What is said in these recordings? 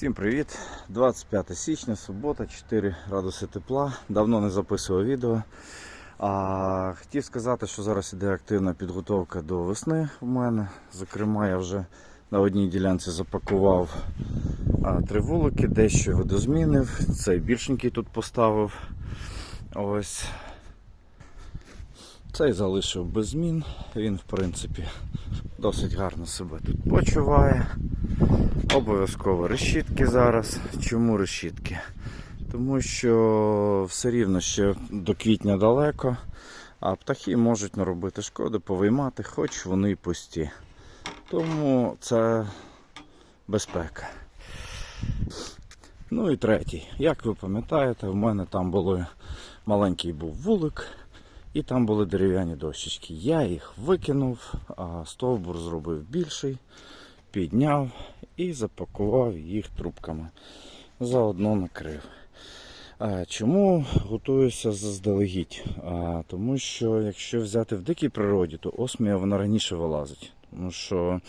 Всім привіт! 25 січня, субота, 4 градуси тепла. Давно не записував відео. А, хотів сказати, що зараз іде активна підготовка до весни в мене. Зокрема, я вже на одній ділянці запакував а, три вулики, дещо його дозмінив. Цей більшенький тут поставив. Ось. Цей залишив без змін. Він, в принципі, досить гарно себе тут почуває. Обов'язково решітки зараз. Чому решітки? Тому що все рівно ще до квітня далеко, а птахи можуть наробити шкоди, повиймати, хоч вони пусті. Тому це безпека. Ну і третій. Як ви пам'ятаєте, в мене там були маленький був вулик, і там були дерев'яні дощечки. Я їх викинув, а стовбур зробив більший, підняв і запакував їх трубками. Заодно накрив. Чому готуюся заздалегідь? Тому що якщо взяти в дикій природі, то осмія вона раніше вилазить. Тому що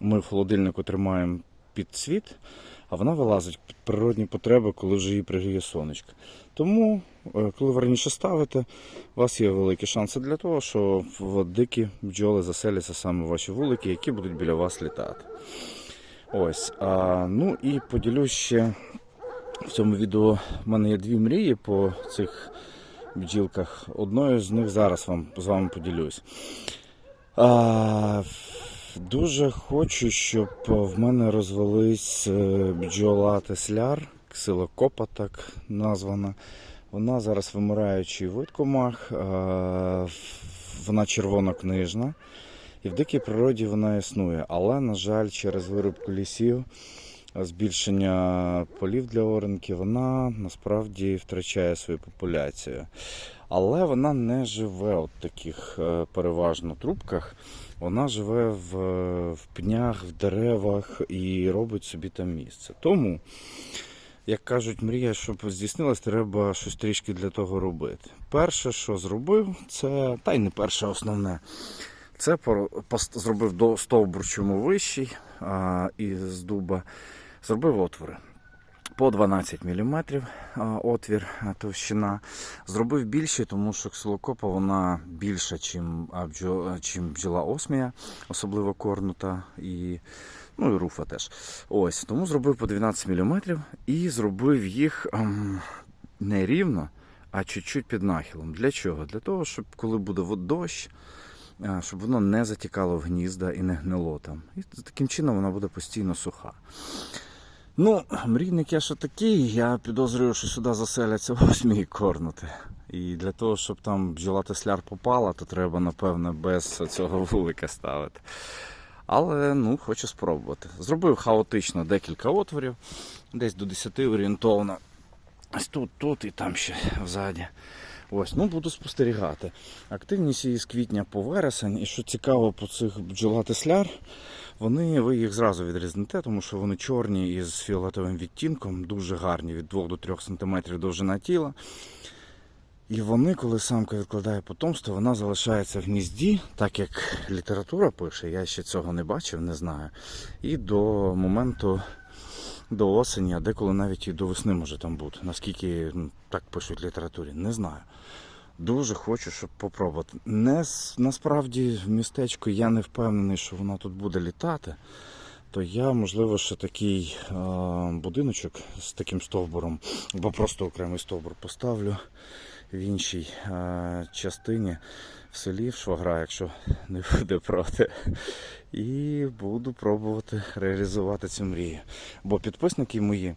ми в холодильнику тримаємо під цвіт, а вона вилазить під природні потреби, коли вже її пригріє сонечко. Тому, е, коли ви раніше ставите, у вас є великі шанси для того, що дикі бджоли заселяться саме в ваші вулики, які будуть біля вас літати. Ось. А, ну і поділюсь ще в цьому відео. В мене є дві мрії по цих бджілках. Одною з них зараз вам, з вами поділюсь. А, дуже хочу, щоб в мене розвелись е, бджола тесляр, ксилокопа так названа. Вона зараз вимираючий вид комах, вона червонокнижна. І в дикій природі вона існує, але, на жаль, через вирубку лісів, збільшення полів для оренки, вона насправді втрачає свою популяцію. Але вона не живе в таких е, переважно трубках. Вона живе в, в пнях, в деревах і робить собі там місце. Тому, як кажуть, мрія, щоб здійснилась, треба щось трішки для того робити. Перше, що зробив, це, та й не перше, основне. Це зробив до стовбур чому вищий а, із дуба. Зробив отвори по 12 мм отвір товщина. Зробив більше, тому що ксилокопа вона більша, чим, бджола осмія, особливо корнута і, ну, і руфа теж. Ось, тому зробив по 12 мм і зробив їх ем, не рівно, а чуть-чуть під нахилом. Для чого? Для того, щоб коли буде дощ, щоб воно не затікало в гнізда і не гнило там. І таким чином вона буде постійно суха. Ну, мрійник я ще такий, я підозрюю, що сюди заселяться восьмі корнути. І для того, щоб там бджола тесляр попала, то треба, напевно, без цього вулика ставити. Але ну, хочу спробувати. Зробив хаотично декілька отворів, десь до 10 орієнтовно. Ось тут, тут і там ще взаді. Ось, ну буду спостерігати. Активність її з квітня по вересень. І що цікаво по цих бджола тесляр, вони, ви їх зразу відрізнете, тому що вони чорні із фіолетовим відтінком, дуже гарні від 2 до 3 см довжина тіла. І вони, коли самка відкладає потомство, вона залишається в гнізді, так як література пише, я ще цього не бачив, не знаю. І до моменту до осені, а деколи навіть і до весни може там бути. Наскільки так пишуть в літературі, не знаю. Дуже хочу, щоб попробувати. Не, насправді в містечку я не впевнений, що вона тут буде літати. То я, можливо, ще такий е, будиночок з таким стовбуром, або просто окремий стовбур поставлю в іншій е, частині в селі в швагра, якщо не буде проти. І буду пробувати реалізувати цю мрію. Бо підписники мої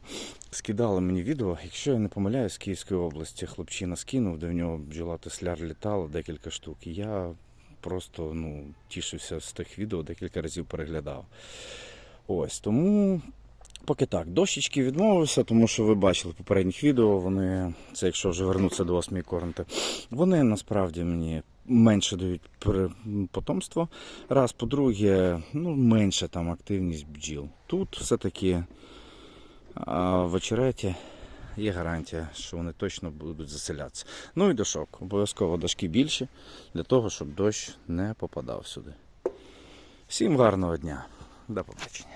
скидали мені відео, якщо я не помиляюсь, з Київської області хлопчина скинув, де в нього бджола тесляр літала декілька штук. І я просто ну, тішився з тих відео, декілька разів переглядав. Ось тому. Поки так, дощечки відмовився, тому що ви бачили в попередніх відео, вони, це якщо вже вернутися до осмії корнти, вони насправді мені менше дають потомство. Раз, по-друге, ну, менше там активність бджіл. Тут все-таки в очереті є гарантія, що вони точно будуть заселятися. Ну і дошок. Обов'язково дошки більші, для того, щоб дощ не попадав сюди. Всім гарного дня. До побачення.